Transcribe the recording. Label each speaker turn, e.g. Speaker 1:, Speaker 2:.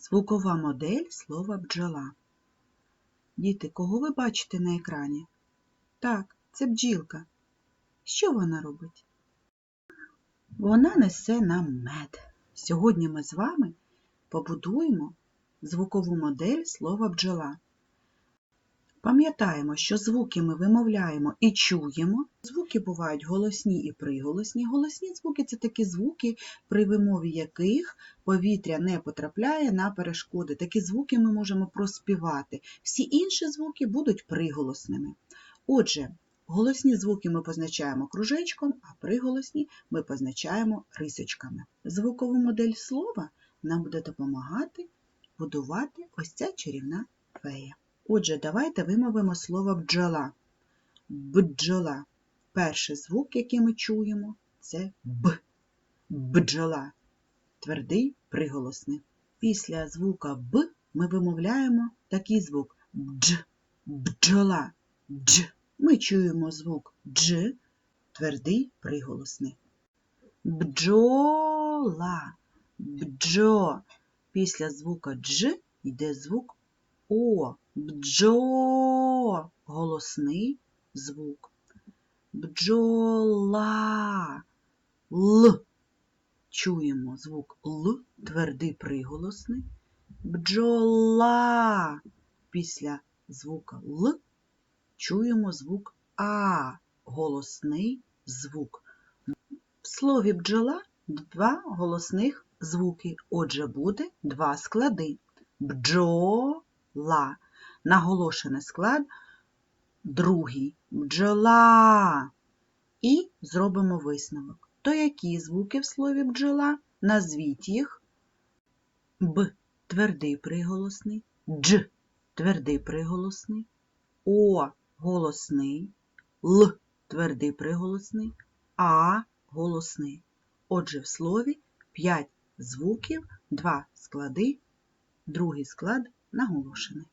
Speaker 1: Звукова модель слова бджола. Діти, кого ви бачите на екрані? Так, це бджілка. Що вона робить? Вона несе нам мед. Сьогодні ми з вами побудуємо звукову модель слова бджола. Пам'ятаємо, що звуки ми вимовляємо і чуємо. Звуки бувають голосні і приголосні. Голосні звуки це такі звуки, при вимові яких повітря не потрапляє на перешкоди. Такі звуки ми можемо проспівати. Всі інші звуки будуть приголосними. Отже, голосні звуки ми позначаємо кружечком, а приголосні ми позначаємо рисочками. Звукову модель слова нам буде допомагати будувати ось ця чарівна фея. Отже, давайте вимовимо слово бджола. Бджола. Перший звук, який ми чуємо, це Б. Бджола. Твердий приголосний. Після звука Б ми вимовляємо такий звук Дж. Бджола. Дж. Ми чуємо звук Дж, твердий приголосний. Бджола. Бджо. Після звука Дж йде звук О. Бджо. Голосний звук. Бджола. Л. Чуємо звук Л, твердий приголосний. Бджола. Після звука Л чуємо звук А, голосний звук. В слові бджола два голосних звуки. Отже, буде два склади. Бджола. Наголошений склад другий. Бджола. І зробимо висновок. То які звуки в слові бджола? Назвіть їх. Б. Твердий приголосний. Дж. Твердий приголосний. О. Голосний. Л. Твердий приголосний. А. Голосний. Отже, в слові 5 звуків, 2 склади, другий склад наголошений.